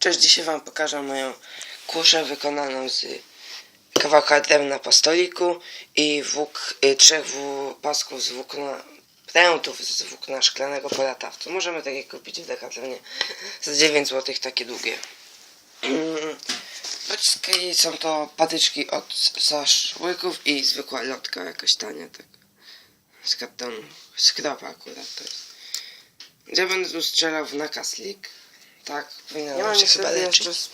Cześć, dzisiaj wam pokażę moją kuszę wykonaną z kawałka drewna po stoliku i włók, y, trzech włó, pasków z włókna, prętów z włókna szklanego po latawcu. Możemy takie kupić w Decathlonie za 9 zł, takie długie. Mm, Pociski są to patyczki od zaszłyków i zwykła lotka jakaś tania, tak. Z kartonu, skrapa akurat to jest. Ja będę tu strzelał w nakaslik. Tak, powinno Ja mam się chyba leczyć. jeszcze z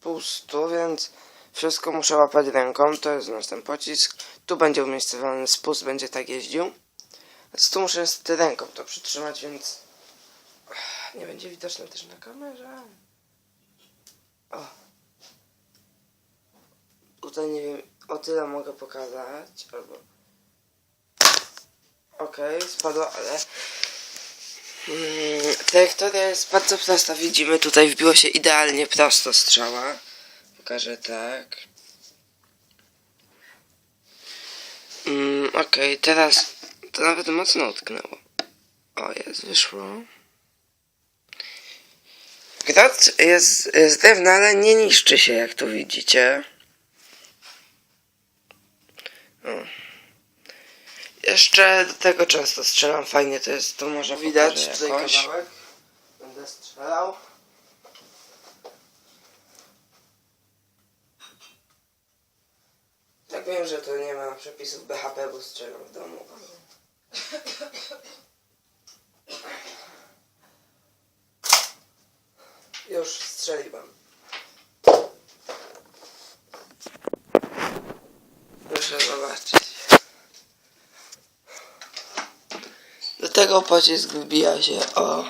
pustu, więc wszystko muszę łapać ręką. To jest nasz ten pocisk. Tu będzie umiejscowiony spust, będzie tak jeździł. Więc tu muszę niestety ręką to przytrzymać, więc nie będzie widoczne też na kamerze. O. Tutaj nie wiem, o tyle mogę pokazać, albo... Okej, spadło, ale... Mm, trajektoria jest bardzo prosta, widzimy tutaj wbiło się idealnie prosto strzała. Pokażę tak. Mm, Okej, teraz to nawet mocno utknęło. O, jest, wyszło. Grot jest z drewna, ale nie niszczy się, jak tu widzicie. O. Jeszcze do tego często strzelam fajnie, to jest, to może Widać tutaj jakoś. kawałek. Będę strzelał. Tak wiem, że to nie ma przepisów BHP, bo strzelam w domu. Już strzeliłem. Proszę zobaczyć. Do tego pocisk wybija się o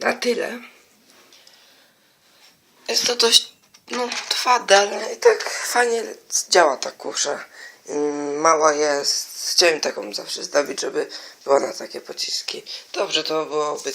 na tyle. Jest to dość no, twarde, ale i tak fajnie działa ta kusza. Mm, Mała jest. Chciałem taką zawsze zdobić, żeby była na takie pociski. Dobrze, to byłoby